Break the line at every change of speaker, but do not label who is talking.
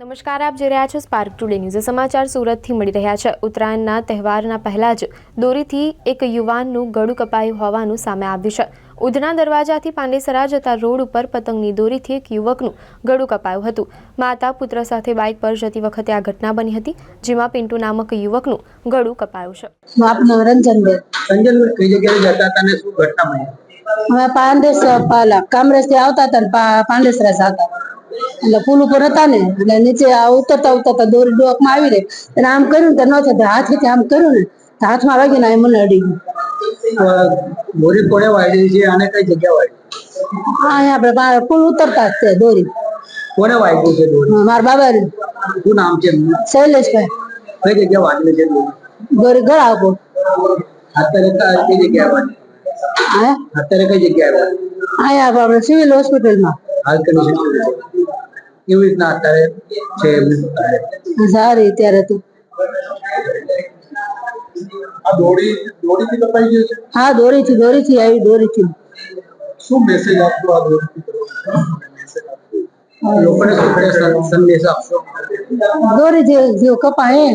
નમસ્કાર આપ જોઈ રહ્યા છો સ્પાર્ક ટુડે ન્યૂઝ સમાચાર સુરતથી મળી રહ્યા છે. ઉત્તરાયણના તહેવારના પહેલા જ દોરીથી એક યુવાનનું ગળું કપાયું હોવાનું સામે આવ્યું છે. ઉધના દરવાજાથી પાંડેસરા જતા રોડ ઉપર પતંગની દોરીથી એક યુવકનું ગળું કપાયું હતું. માતા પુત્ર સાથે બાઇક પર જતી વખતે આ ઘટના બની હતી જેમાં પિન્ટુ નામક યુવકનું ગળું કપાયું છે.
આપનું રંજનબેન
સંજયભાઈ કઈ જગ્યાએ જતા હતા ને શું ઘટના બની?
અમે પાંડેસ પાલા કામરેજથી આવતા હતા પાંડેસરા જતા. એટલે પુલ ઉપર હતા ને એટલે નીચે આ ઉતરતા ઉતરતા દોરી ડોકમાં આવી રહી. અને આમ કર્યું ને તો ન થતા હાથેથી આમ કર્યું ને તો હાથમાં વાગીને આ મને અડી ગયું.
દોરી કોને વાળી છે અને કઈ જગ્યા વાળી?
આ આપણે પુલ ઉતરતા જ દોરી.
કોને વાગ્યું છે દોરી?
મારા બાબા
શું નામ છે?
શૈલેષભાઈ.
કઈ જગ્યા વાગેલી છે દોરી?
દોરી ગળા ઉપર.
અત્યારે કઈ જગ્યાએ
હા?
અત્યારે કઈ જગ્યાએ
અહીંયા આપણે સિવિલ હોસ્પિટલમાં.
કેવી છે કેવી રીતના અત્યારે છે એમની અત્યારે?
સારી ત્યારે તો
આ દોરી દોરીથી કપાઈ ગયું છે
હા દોરીથી દોરીથી આવી દોરીથી
શું મેસેજ આપશો આ દોરીથી લોકોને શું સંદેશ આપશો
દોરીથી જેવું કપાય એ